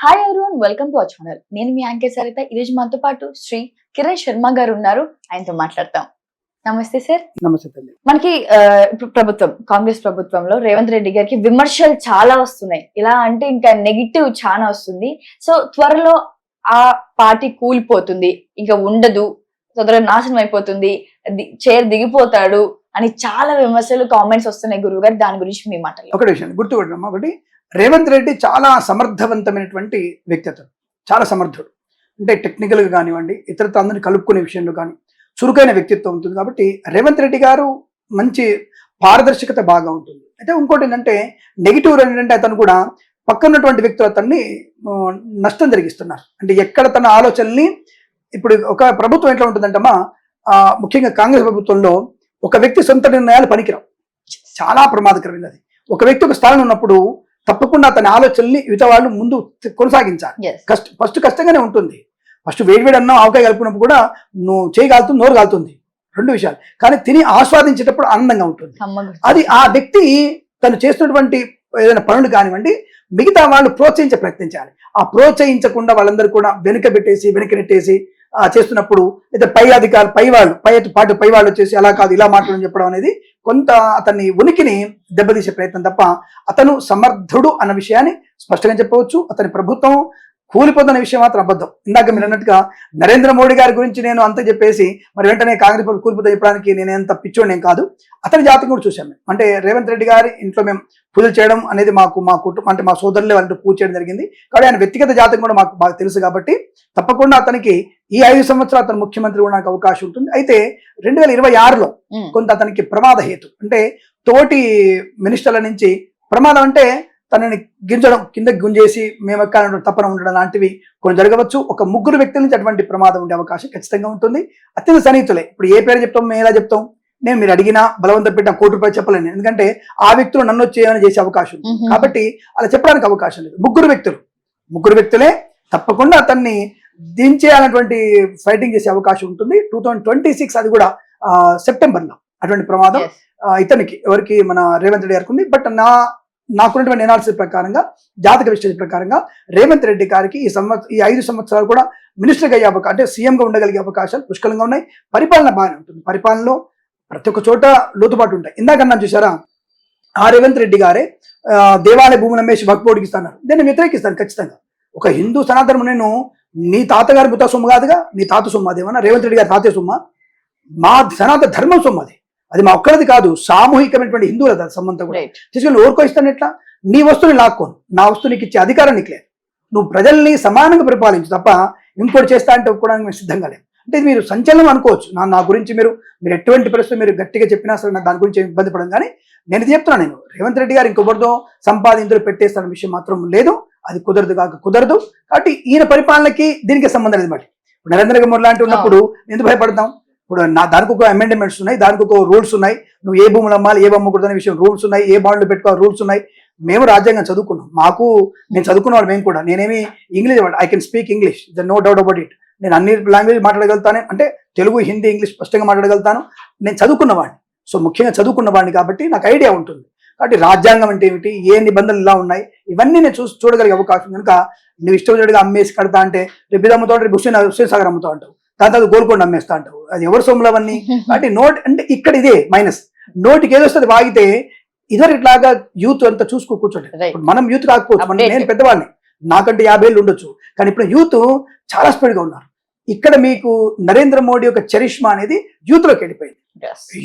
Hi everyone welcome to our channel నేను మీ యాంకే సరిత. ఈ రోజు మనతో పాటు శ్రీ కిరణ్ శర్మ గారు ఉన్నారు. ఆయనతో మాట్లాడతాం. నమస్తే సార్. నమస్తే తల్లి. మనకి ప్రభుత్వం కాంగ్రెస్ ప్రభుత్వంలో రేవంత్ రెడ్డి గారికి విమర్శలు చాలా వస్తున్నాయి. ఇలా అంటే ఇంకా నెగిటివ్ చాలా వస్తుంది. సో త్వరలో ఆ పార్టీ కూలిపోతుంది. ఇంకా ఉండదు. తొందరగా నాశనం అయిపోతుంది. చైర్ దిగిపోతాడు అని చాలా విమర్శలు కామెంట్స్ వస్తున్నాయి గురువు గారు. దాని గురించి మీ మాటలు ఒకటి విషయం గుర్తుపెట్టమ్మా ఒకటి. రేవంత్ రెడ్డి చాలా సమర్థవంతమైనటువంటి వ్యక్తిత్వం. చాలా సమర్థుడు. అంటే టెక్నికల్గా కానివ్వండి ఇతరతో అందరిని కలుపుకునే విషయంలో కానీ చురుకైన వ్యక్తిత్వం ఉంటుంది కాబట్టి రేవంత్ రెడ్డి గారు మంచి పారదర్శకత బాగా ఉంటుంది. అయితే ఇంకోటి ఏంటంటే నెగిటివ్ ఏంటంటే అతను కూడా పక్కనటువంటి వ్యక్తులు అతన్ని నష్టం జరిగిస్తున్నారు. అంటే ఎక్కడ తన ఆలోచనల్ని ఇప్పుడు ఒక ప్రభుత్వం ఎట్లా ఉంటుందంటమ్మా ముఖ్యంగా కాంగ్రెస్ ప్రభుత్వంలో ఒక వ్యక్తి సొంత నిర్ణయాలు పనికిరావు. చాలా ప్రమాదకరమైనది. ఒక వ్యక్తి ఒక స్థానం ఉన్నప్పుడు తప్పకుండా అతని ఆలోచనల్ని మిగతా వాళ్ళు ముందు కొనసాగించాలి. కష్ట ఫస్ట్ కష్టంగానే ఉంటుంది. ఫస్ట్ వేడి వేడి అన్నం ఆవకాయ కలుపుకున్నప్పుడు కూడా నువ్వు చేయి కాలుతుంది నోరు కాలుతుంది. రెండు విషయాలు. కానీ తిని ఆస్వాదించేటప్పుడు ఆనందంగా ఉంటుంది. అది ఆ వ్యక్తి తను చేస్తున్నటువంటి ఏదైనా పనులు కానివ్వండి మిగతా వాళ్ళు ప్రోత్సహించే ప్రయత్నించాలి ఆ ప్రోత్సహించకుండా వాళ్ళందరూ కూడా వెనుక పెట్టేసి వెనక నెట్టేసి ఆ, చేస్తున్నప్పుడు లేదా పై అధికారులు పై వాళ్ళు పై పాటు పై వాళ్ళు వచ్చేసి అలా కాదు ఇలా మాట్లాడని చెప్పడం అనేది కొంత అతన్ని ఉనికిని దెబ్బతీసే ప్రయత్నం తప్ప అతను సమర్థుడు అన్న విషయాన్ని స్పష్టంగా చెప్పవచ్చు. అతని ప్రభుత్వం కూలిపోతున్న విషయం మాత్రం అబద్ధం. ఇందాక మీరు అన్నట్టుగా నరేంద్ర మోడీ గారి గురించి నేను అంత చెప్పేసి మరి వెంటనే కాంగ్రెస్ పార్టీ కూలిపోతే చెప్పడానికి నేను ఎంత పిచ్చోడు నేను కాదు. అతని జాతకం కూడా చూసాం మేము. అంటే రేవంత్ రెడ్డి గారి ఇంట్లో మేము పూజలు చేయడం అనేది మాకు మా కుటుంబం అంటే మా సోదరులే వాళ్ళతో పూజ చేయడం జరిగింది. కాబట్టి ఆయన వ్యక్తిగత జాతకం కూడా మాకు బాగా తెలుసు కాబట్టి తప్పకుండా అతనికి ఈ ఐదు సంవత్సరాలు అతను ముఖ్యమంత్రి కూడా నాకు అవకాశం ఉంటుంది. అయితే రెండు వేల ఇరవై ఆరులో కొంత అతనికి ప్రమాద హేతు. అంటే తోటి మినిస్టర్ల నుంచి ప్రమాదం అంటే తనని గింజడం కింద గుంజేసి మేము ఎక్కాలని తప్పన ఉండడం లాంటివి కొన్ని జరగవచ్చు. ఒక ముగ్గురు వ్యక్తుల నుంచి అటువంటి ప్రమాదం ఉండే అవకాశం ఖచ్చితంగా ఉంటుంది. అత్యంత సన్నిహితులే. ఇప్పుడు ఏ పేరు చెప్తాం? మేము ఎలా చెప్తాం? నేను మీరు అడిగినా బలవంతం పెట్టిన కోటి రూపాయలు చెప్పలేను. ఎందుకంటే ఆ వ్యక్తులు నన్ను వచ్చి ఏమైనా చేసే అవకాశం ఉంది. కాబట్టి అలా చెప్పడానికి అవకాశం లేదు. ముగ్గురు వ్యక్తులు. ముగ్గురు వ్యక్తులే తప్పకుండా అతన్ని దించేయాలన్నటువంటి ఫైటింగ్ చేసే అవకాశం ఉంటుంది. టూ థౌజండ్ ట్వంటీ సిక్స్ అది కూడా సెప్టెంబర్లో అటువంటి ప్రమాదం ఇతనికి ఎవరికి? మన రేవంత్ రెడ్డి గారికి ఉంది. బట్ నా నాకున్నటువంటి ఎనాలిసిస్ ప్రకారంగా జాతక విశ్లేషణ ప్రకారంగా రేవంత్ రెడ్డి గారికి ఈ సంవత్సరం ఈ ఐదు సంవత్సరాలు కూడా మినిస్టర్గా అయ్యే అవకాశం అంటే సీఎంగా ఉండగలిగే అవకాశాలు పుష్కలంగా ఉన్నాయి. పరిపాలన బాగానే ఉంటుంది. పరిపాలనలో ప్రతి ఒక్క చోట లోతుపాటు ఉంటాయి. ఇందాకన్నా చూసారా? ఆ రేవంత్ రెడ్డి గారే దేవాలయ భూములు అమ్మేసి భక్పోడికి ఇస్తున్నారు. నేను వ్యతిరేకిస్తాను ఖచ్చితంగా. ఒక హిందూ సనాతనం నేను నీ తాతగారి బుత సొమ్ము కాదుగా నీ తాత సొమ్ము అదేమన్నా రేవంత్ రెడ్డి గారి తాతయ్య సొమ్మ మా సనాతన ధర్మం సొమ్ము అది. అది మా ఒక్కరిది కాదు సామూహికమైనటువంటి హిందువుల సంబంధం కూడా. తీసుకుని ఊరుకో ఇస్తాను ఎట్లా? నీ వస్తువుని లాక్కోను. నా వస్తువు నీకు ఇచ్చే అధికారం నీకు లేదు. నువ్వు ప్రజల్ని సమానంగా పరిపాలించు తప్ప ఇంకోటి చేస్తా అంటే ఒప్పుకోవడానికి మేము సిద్ధంగా లేము. అంటే ఇది మీరు సంచలనం అనుకోవచ్చు. నా నా గురించి మీరు మీరు ఎటువంటి పరిస్థితి మీరు గట్టిగా చెప్పినా సరే నాకు దాని గురించి ఏమి ఇబ్బంది పడడం కానీ నేను ఇది చెప్తున్నాను నేను. రేవంత్ రెడ్డి గారు ఇంకొకరితో సంపాదించులు పెట్టేస్తాన విషయం మాత్రం లేదు. అది కుదరదు కాక కుదరదు. కాబట్టి ఈయన పరిపాలనకి దీనికి సంబంధం లేదు మరి. నరేంద్ర మోడీ లాంటి ఉన్నప్పుడు ఎందుకు భయపడతాం? ఇప్పుడు నా దానికి ఒక అమెండ్మెంట్స్ ఉన్నాయి దానికి ఒక రూల్స్ ఉన్నాయి. నువ్వు ఏ భూములు అమ్మాలి ఏ అమ్మకూడదు అనే విషయం రూల్స్ ఉన్నాయి ఏ బాండ్లు పెట్టుకోవాలి రూల్స్ ఉన్నాయి. మేము రాజ్యాంగం చదువుకున్నాం. మాకు నేను చదువుకున్నవాడు మేము కూడా. నేనేమి English I can speak English the no doubt about it నేను అన్ని లాంగ్వేజ్ మాట్లాడగలుగుతాను అంటే తెలుగు హిందీ ఇంగ్లీష్ స్పష్టంగా మాట్లాడగలుగుతాను. నేను చదువుకున్నవాడిని సో ముఖ్యంగా చదువుకున్నవాడిని కాబట్టి నాకు ఐడియా ఉంటుంది. కాబట్టి రాజ్యాంగం అంటే ఏమిటి? ఏ నిబంధనలు ఇలా ఉన్నాయి? ఇవన్నీ నేను చూసి చూడగలిగే అవకాశం కనుక నువ్వు ఇష్టం వచ్చినట్టుగా అమ్మేసి కడతా అంటే రేపు ఇది అమ్ముతావు అంటే రేపు హుస్సేన్ హుస్సేన్ సాగర్ అమ్ముతావు అంటావు. దాని తర్వాత గోల్కొండ అమ్మేస్తా అంటావు. అది ఎవరు సొమ్ములు అవన్నీ కాబట్టి నోట్ అంటే ఇక్కడ ఇదే మైనస్ నోటికి ఏదో వస్తుంది వాగితే ఇద్దరు ఇట్లాగా యూత్ అంతా చూసుకో కూర్చోండి. మనం యూత్ కాకపోవచ్చు మనం. నేను పెద్దవాడిని నాకంటే యాభై ఏళ్ళు ఉండొచ్చు. కానీ ఇప్పుడు యూత్ చాలా స్పీడ్గా ఉన్నారు. ఇక్కడ మీకు నరేంద్ర మోడీ యొక్క చరిష్మా అనేది యూత్లోకి వెళ్ళిపోయింది.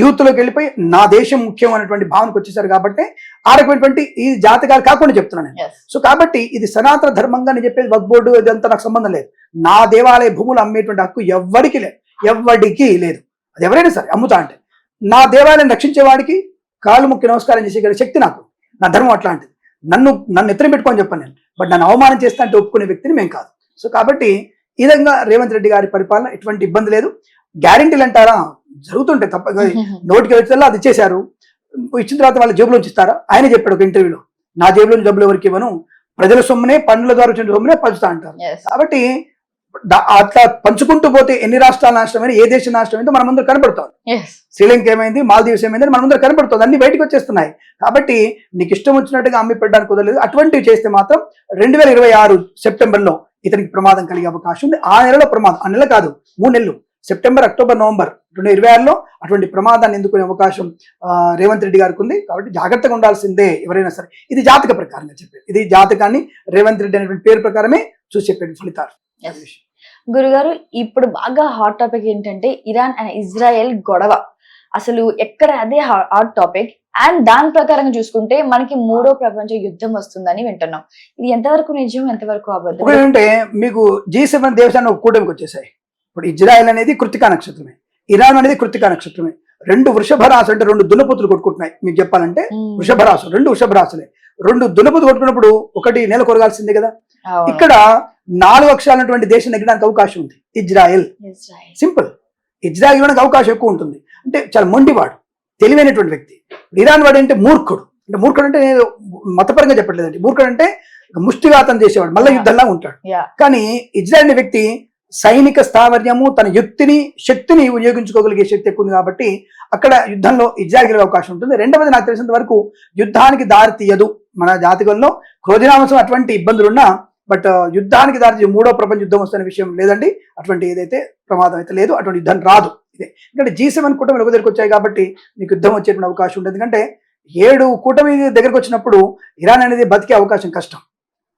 యూత్లోకి వెళ్ళిపోయి నా దేశం ముఖ్యం అనేటువంటి భావనకు వచ్చేసారు కాబట్టి ఆ రకమైనటువంటి ఈ జాతకాలు కాకుండా చెప్తున్నాను నేను. సో కాబట్టి ఇది సనాతన ధర్మంగా నేను చెప్పేది వక్ బోర్డు ఇదంతా నాకు సంబంధం లేదు. నా దేవాలయ భూములు అమ్మేటువంటి హక్కు ఎవ్వడికి లేదు. ఎవ్వడికి లేదు. అది ఎవరైనా సరే అమ్ముతా అంటే. నా దేవాలయం రక్షించేవాడికి కాళ్ళు ముక్కి నమస్కారం చేసేగల శక్తి నాకు. నా ధర్మం అట్లాంటిది. నన్ను నన్ను ఎత్తున పెట్టుకొని చెప్పాను నేను. బట్ నన్ను అవమానం చేస్తా అంటే ఒప్పుకునే వ్యక్తిని మేము కాదు. సో కాబట్టి ఈ విధంగా రేవంత్ రెడ్డి గారి పరిపాలన ఎటువంటి ఇబ్బంది లేదు. గ్యారెంటీలు అంటారా? జరుగుతుంటాయి తప్ప నోటికి వచ్చేలా అది ఇచ్చేశారు ఇచ్చిన తర్వాత వాళ్ళ జేబులోంచి ఇస్తారా? ఆయన చెప్పాడు ఒక ఇంటర్వ్యూలో. నా జేబులోంచి డబ్బులు ఎవరికి ఇవ్వను? ప్రజల సొమ్మునే పన్నుల ద్వారా వచ్చిన సొమ్మునే పంచుతా అంటారు. కాబట్టి అట్లా పంచుకుంటూ పోతే ఎన్ని రాష్ట్రాల నాశనమైన ఏ దేశ నాశనమైందో మన ముందు కనబడుతోంది. శ్రీలంక ఏమైంది? మాల్దీవ్స్ ఏమైంది మన ముందర కనబడుతుంది. అన్ని బయటకు వచ్చేస్తున్నాయి. కాబట్టి నీకు ఇష్టం వచ్చినట్టుగా అమ్మి పెట్టడానికి కుదరలేదు. అటువంటివి చేస్తే మాత్రం రెండు వేల ఇరవై ఆరు సెప్టెంబర్లో ఇతనికి ప్రమాదం కలిగే అవకాశం ఉంది. ఆ నెలలో ప్రమాదం. ఆ నెల కాదు మూడు నెలలు. సెప్టెంబర్ అక్టోబర్ నవంబర్ రెండు ఇరవై ఆరులో అటువంటి ప్రమాదాన్ని ఎందుకునే అవకాశం రేవంత్ రెడ్డి గారికి ఉంది. కాబట్టి జాగ్రత్తగా ఉండాల్సిందే ఎవరైనా సరే. ఇది జాతక ప్రకారంగా చెప్పేది. ఇది జాతకాన్ని రేవంత్ రెడ్డి అనేటువంటి పేరు ప్రకారమే చూసి చెప్పేది ఫలితాలు. గురుగారు ఇప్పుడు బాగా హాట్ టాపిక్ ఏంటంటే ఇరాన్ అండ్ ఇజ్రాయెల్ గొడవ. అసలు ఎక్కడ అదే హాట్ టాపిక్ అండ్ దాని ప్రకారంగా చూసుకుంటే మనకి మూడో ప్రపంచ యుద్ధం వస్తుందని వింటున్నాం. ఇది ఎంతవరకు నిజం ఎంతవరకు అబద్ధం? ఏంటంటే మీకు జీ సెవెన్ దేశాన్ని ఒక కూటమికి వచ్చేసాయి. ఇప్పుడు ఇజ్రాయెల్ అనేది కృతికా నక్షత్రమే. ఇరాన్ అనేది కృతికా నక్షత్రమే. రెండు వృషభ రాశులు అంటే రెండు దున్నపోతులు కొట్టుకుంటున్నాయి. మీకు చెప్పాలంటే. వృషభ రాశులు రెండు వృషభ రాశులే. రెండు దున్నపోతు కొట్టుకున్నప్పుడు ఒకటి నేల కొరగాల్సిందే కదా. ఇక్కడ నాలుగు అక్షరాలటువంటి దేశం నెగ్గడానికి అవకాశం ఉంది. ఇజ్రాయెల్. సింపుల్. ఇజ్రాయెల్ ఇవ్వడానికి అవకాశం ఎక్కువ ఉంటుంది. అంటే చాలా మొండివాడు తెలివైనటువంటి వ్యక్తి. ఇరాన్ వాడు అంటే మూర్ఖుడు. అంటే మూర్ఖుడు అంటే నేను మతపరంగా చెప్పట్లేదండి. మూర్ఖుడు అంటే ముష్టిఘాతం చేసేవాడు మళ్ళీ యుద్ధంలా ఉంటాడు. కానీ ఇజ్రాయెల్ అనే వ్యక్తి సైనిక స్థావర్యము తన యుక్తిని శక్తిని వినియోగించుకోగలిగే శక్తి ఎక్కువ ఉంది కాబట్టి అక్కడ యుద్ధంలో ఇజ్రాయెల్ అవకాశం ఉంటుంది. రెండవది నాకు తెలిసినంత వరకు యుద్ధానికి దారి తీయదు. మన జాతకంలో క్రోధినాంశం అటువంటి ఇబ్బందులున్నా బట్ యుద్ధానికి దారి మూడో ప్రపంచ యుద్ధం వస్తున్న విషయం లేదండి. అటువంటి ఏదైతే ప్రమాదం అయితే లేదు అటువంటి యుద్ధం రాదు. ఇదే. ఎందుకంటే జీ సెవెన్ కూటమి దగ్గరికి వచ్చాయి కాబట్టి మీకు యుద్ధం వచ్చేటువంటి అవకాశం ఉంటుంది. ఎందుకంటే ఏడు కూటమి దగ్గరకు వచ్చినప్పుడు ఇరాన్ అనేది బతికే అవకాశం కష్టం.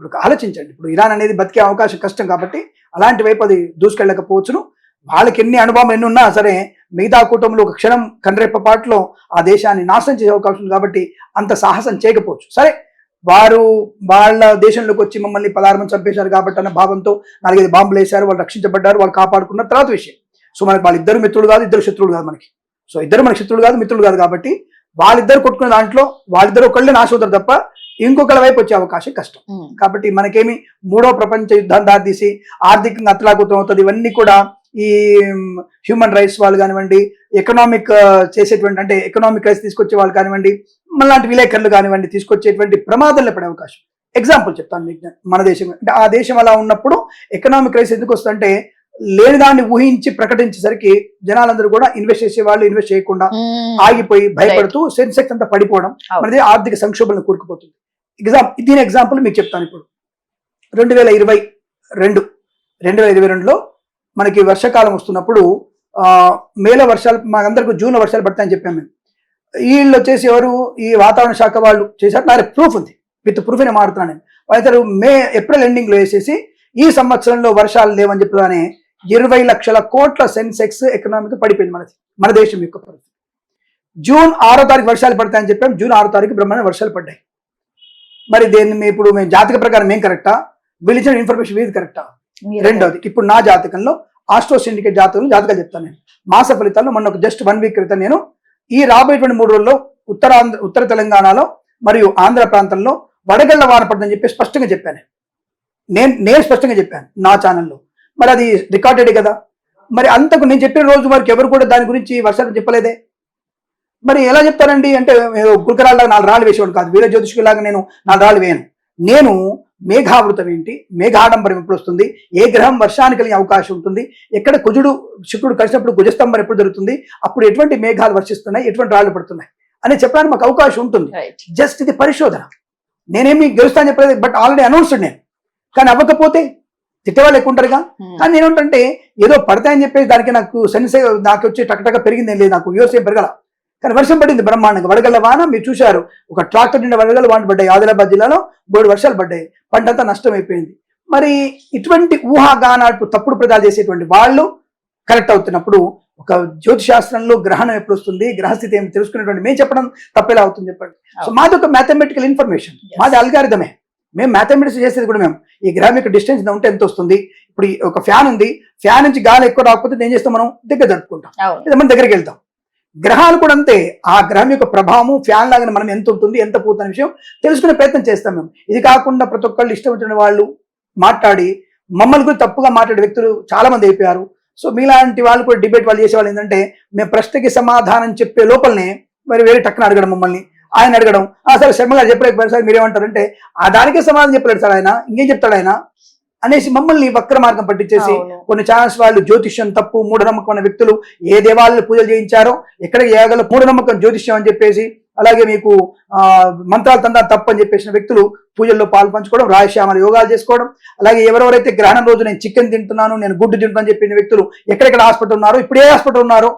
ఇప్పుడు ఆలోచించండి. ఇప్పుడు ఇరాన్ అనేది బతికే అవకాశం కష్టం కాబట్టి అలాంటి వైపు అది దూసుకెళ్ళకపోవచ్చును. వాళ్ళకి ఎన్ని అనుభవం ఎన్ని ఉన్నా సరే మిగతా కూటమిలో ఒక క్షణం కండ్రెప్ప పాటలో ఆ దేశాన్ని నాశనం చేసే అవకాశం ఉంది కాబట్టి అంత సాహసం చేయకపోవచ్చు. సరే వారు వాళ్ళ దేశంలోకి వచ్చి మమ్మల్ని పదహారు మంది చంపేశారు కాబట్టి అన్న భావంతో నాలుగైదు బాంబులు వేశారు వాళ్ళు రక్షించబడ్డారు వాళ్ళు కాపాడుకున్న తర్వాత విషయం సో మనకి వాళ్ళిద్దరు మిత్రులు కాదు ఇద్దరు శత్రువులు కాదు మనకి. సో ఇద్దరు మన శత్రువులు కాదు మిత్రులు కాదు కాబట్టి వాళ్ళిద్దరు కొట్టుకున్న దాంట్లో వాళ్ళిద్దరు ఒకళ్ళే నాశవుతారు తప్ప ఇంకొకళ్ళ వైపు వచ్చే అవకాశం కష్టం. కాబట్టి మనకేమి మూడో ప్రపంచ యుద్ధం దారితీసి ఆర్థికంగా అతలాకుతం అవుతుంది ఇవన్నీ కూడా ఈ హ్యూమన్ రైట్స్ వాళ్ళు కానివ్వండి ఎకనామిక్ చేసేటువంటి అంటే ఎకనామిక్ రైట్స్ తీసుకొచ్చే వాళ్ళు కానివ్వండి మనలాంటి విలేకరులు కానివ్వండి తీసుకొచ్చేటువంటి ప్రమాదంలో పడే అవకాశం ఎగ్జాంపుల్ చెప్తాను మీకు. మన దేశం అంటే ఆ దేశం అలా ఉన్నప్పుడు ఎకనామిక్ రైట్స్ ఎందుకు వస్తుందంటే లేని దాన్ని ఊహించి ప్రకటించేసరికి జనాలందరూ కూడా ఇన్వెస్ట్ చేసే వాళ్ళు ఇన్వెస్ట్ చేయకుండా. ఆగిపోయి భయపడుతూ సెన్సెక్స్ అంతా పడిపోవడం. మనది ఆర్థిక సంక్షోభంలో కూరుకుపోతుంది ఎగ్జామ్ దీని ఎగ్జాంపుల్ మీకు చెప్తాను ఇప్పుడు. రెండు వేల ఇరవై రెండు రెండు వేల ఇరవై రెండులో మనకి వర్షాకాలం వస్తున్నప్పుడు మేల వర్షాలు మాకందరికి జూన్లో వర్షాలు పడతాయని చెప్పాము మేము. వీళ్ళు వచ్చేసి ఎవరు? ఈ వాతావరణ శాఖ వాళ్ళు చేశారు. నా ప్రూఫ్ ఉంది. విత్ ప్రూఫ్ నేను నేను. అయితే మే ఏప్రిల్ ఎండింగ్లో వేసేసి ఈ సంవత్సరంలో వర్షాలు లేవని చెప్పగానే ఇరవై లక్షల కోట్ల సెన్సెక్స్ ఎకనామిక్ పడిపోయింది మనది మన దేశం యొక్క పరిస్థితి. జూన్ ఆరో తారీఖు వర్షాలు పడతాయని చెప్పాం. జూన్ ఆరో తారీఖు బ్రహ్మాండ వర్షాలు పడ్డాయి. మరి దేన్ని మేము ఇప్పుడు మేము జాతక ప్రకారం ఏం కరెక్టా? వీళ్ళు ఇన్ఫర్మేషన్ వీది కరెక్టా? రెండోది ఇప్పుడు నా జాతకంలో ఆస్ట్రో సిండికేట్ జాతకంలో జాతకాలు చెప్తాను నేను. మాస ఫలితాల్లో మొన్న ఒక జస్ట్ వన్ వీక్ క్రితం నేను ఈ రాబోయేటువంటి మూడు రోజుల్లో ఉత్తరాంధ్ర ఉత్తర తెలంగాణలో మరియు ఆంధ్ర ప్రాంతంలో వడగళ్ళ వాన పడుతుందని చెప్పి స్పష్టంగా చెప్పాను నేను. నేను స్పష్టంగా చెప్పాను నా ఛానల్లో మరి అది రికార్డెడ్ కదా? మరి అంతకు నేను చెప్పిన రోజు వరకు ఎవరు కూడా దాని గురించి వర్షాలు చెప్పలేదే? మరి ఎలా చెప్తారండి? అంటే ఏదో గుల్కరాళ్ళగా నాలుగు రాళ్ళు వేసేవాడు కాదు. వీర జ్యోతిష్కులాగా నేను నాలుగు రాళ్ళు వేయను. నేను మేఘావృతం ఏంటి? మేఘాడంబరం ఎప్పుడు వస్తుంది? ఏ గ్రహం వర్షానికి కలిగే అవకాశం ఉంటుంది? ఎక్కడ కుజుడు శుక్రుడు కలిసినప్పుడు కుజస్తంభం ఎప్పుడు జరుగుతుంది అప్పుడు ఎటువంటి మేఘాలు వర్షిస్తున్నాయి? ఎటువంటి రాళ్ళు పడుతున్నాయి? అని చెప్పడానికి మాకు అవకాశం ఉంటుంది. జస్ట్ ఇది పరిశోధన. నేనేమి గెలుస్తాను చెప్పలేదు బట్ ఆల్రెడీ అనౌన్స్డ్ నేను. కానీ అవ్వకపోతే తిట్టేవాళ్ళు ఎక్కువ ఉంటారుగా కానీ నేనేంటంటే ఏదో పడతాయని చెప్పేసి దానికి నాకు సెన్స్ నాకు వచ్చి టకటక పెరిగింది ఏం లేదు నాకు. వ్యూస్ ఏం పెరగల. కానీ వర్షం పడింది బ్రహ్మాండంగా. వడగళ్ళ వాన మీరు చూశారు. ఒక ట్రాక్టర్ నిండా వడగళ్ళ వాన పడ్డాయి. ఆదిలాబాద్ జిల్లాలో బోడు వర్షాలు పడ్డాయి. పంట అంతా నష్టం అయిపోయింది మరి ఇటువంటి ఊహాగానాటు తప్పుడు ప్రదాలు చేసేటువంటి వాళ్ళు కరెక్ట్ అవుతున్నప్పుడు ఒక జ్యోతిశాస్త్రంలో గ్రహణం ఎప్పుడు వస్తుంది? గ్రహస్థితి ఏమి తెలుసుకునేటువంటి మేము చెప్పడం తప్పేలా అవుతుంది చెప్పండి. సో మాది ఒక మ్యాథమెటికల్ ఇన్ఫర్మేషన్ మాది అల్గారిథమే మేము మ్యాథమెటిక్స్ చేసేది కూడా మేము ఈ గ్రహం యొక్క డిస్టెన్స్ ఉంటే ఎంత వస్తుంది? ఇప్పుడు ఒక ఫ్యాన్ ఉంది. ఫ్యాన్ నుంచి గాలి ఎక్కువ రాకపోతే ఏం చేస్తాం మనం? దగ్గర జరుపుకుంటాం. మనం దగ్గరికి వెళ్తాం. గ్రహాలు కూడా అంతే. ఆ గ్రహం యొక్క ప్రభావం ఫ్యాన్ లాగా మనం ఎంత ఉంటుంది ఎంత పోతున్న విషయం తెలుసుకునే ప్రయత్నం చేస్తాం మేము. ఇది కాకుండా ప్రతి ఒక్కళ్ళు ఇష్టం వచ్చిన వాళ్ళు మాట్లాడి మమ్మల్ని కూడా తప్పుగా మాట్లాడే వ్యక్తులు చాలా మంది అయిపోయారు. సో మీలాంటి వాళ్ళు కూడా డిబేట్ వాళ్ళు చేసే వాళ్ళు ఏంటంటే మేము ప్రశ్నకి సమాధానం చెప్పే లోపలనే మరి వేరే టక్కున అడగడం మమ్మల్ని ఆయన అడగడం. ఆ సరే శర్మ గారు చెప్పలేకపోయారు సార్ మీరేమంటారంటే ఆ దానికే సమాధానం చెప్పలేడు సార్ ఆయన ఇంకేం చెప్తాడు ఆయన? అనేసి మమ్మల్ని వక్ర మార్గం పట్టించేసి. కొన్ని ఛానల్స్ వాళ్ళు జ్యోతిష్యం తప్పు మూఢనమ్మకం అనే వ్యక్తులు ఏ దేవాలయాలు పూజలు చేయించారో ఎక్కడ ఏగల మూఢనమ్మకం జ్యోతిష్యం అని చెప్పేసి అలాగే మీకు మంత్రాలు తందా తప్పు అని చెప్పేసిన వ్యక్తులు పూజల్లో పాలు పంచుకోవడం రాయశ్యామల యోగాలు చేసుకోవడం అలాగే ఎవరెవరైతే గ్రహణం రోజు నేను చికెన్ తింటున్నాను నేను గుడ్డు తింటున్నాను అని చెప్పిన వ్యక్తులు ఎక్కడెక్కడ హాస్పిటల్ ఉన్నారో ఇప్పుడు ఏ హాస్పిటల్ ఉన్నారో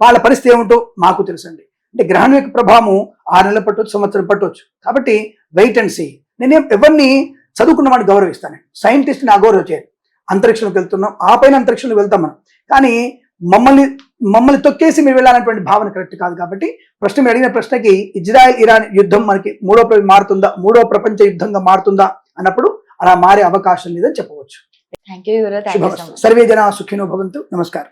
వాళ్ళ పరిస్థితి ఏమిటో మాకు తెలుసండి. అంటే గ్రహణం యొక్క ప్రభావం ఆరు నెలలు పట్టవచ్చు సంవత్సరం పట్టవచ్చు కాబట్టి వెయిట్ అండ్ సీ నేనేం ఎవరిని చదువుకున్న వాడిని గౌరవిస్తాను. సైంటిస్ట్ని అగౌరవ చేయను. అంతరిక్షంలోకి వెళ్తున్నాం. ఆ పైన అంతరిక్షంలోకి వెళ్తాం మనం. కానీ మమ్మల్ని మమ్మల్ని తొక్కేసి మీరు వెళ్ళాలనేటువంటి భావన కరెక్ట్ కాదు కాబట్టి ప్రశ్న మీరు అడిగిన ప్రశ్నకి ఇజ్రాయెల్ ఇరాన్ యుద్ధం మనకి మూడో మారుతుందా? మూడో ప్రపంచ యుద్ధంగా మారుతుందా? అన్నప్పుడు అలా మారే అవకాశం లేదని చెప్పవచ్చు. సర్వే జన సుఖినో భవంతు. నమస్కారం.